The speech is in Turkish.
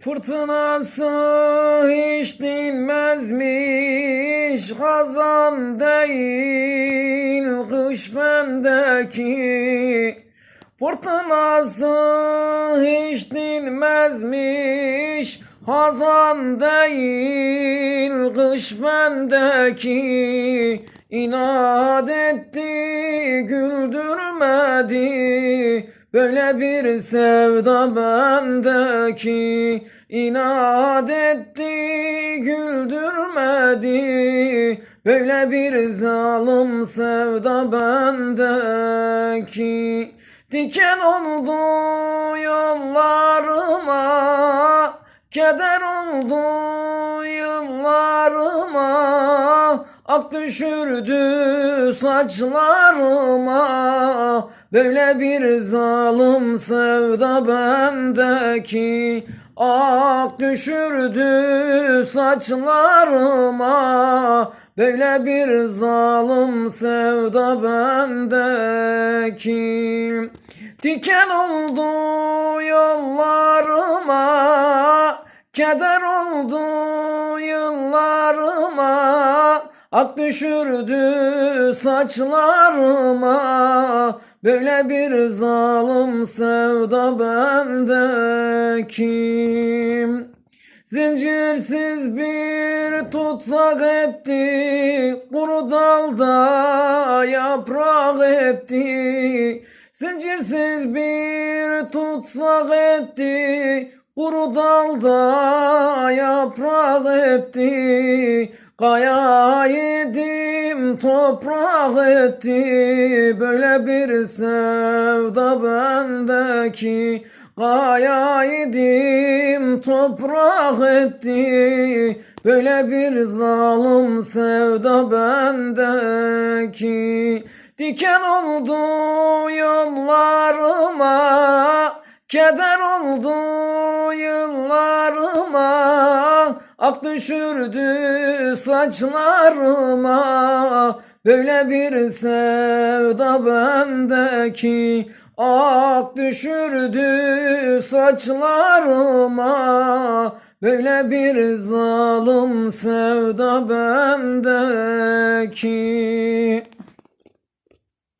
Fırtınası hiç dinmezmiş Hazan değil kış bendeki. Fırtınası hiç dinmezmiş Hazan değil kış bendeki. İnat etti güldürmedi Böyle bir sevda bendeki inat etti güldürmedi. Böyle bir zalim sevda bendeki Diken oldu yollarıma Keder oldu yıllarıma Ak düşürdü saçlarıma Böyle bir zalim sevda bendeki Ak düşürdü saçlarıma. Böyle bir zalim sevda bendeki Diken oldu yollarıma Keder oldu yıllarıma. Ak düşürdü saçlarıma Böyle bir zalim sevda bendeki Zincirsiz bir tutsak etti Kuru dalda yaprak etti. Zincirsiz bir tutsak etti Kuru dalda yaprak etti. Kaya yedim toprak etti Böyle bir sevda bendeki. Kaya yedim toprak etti Böyle bir zalim sevda bendeki. Diken oldu yollarıma Keder oldu Ak düşürdü saçlarıma. Böyle bir sevda bendeki. Ak düşürdü saçlarıma. Böyle bir zalim sevda bendeki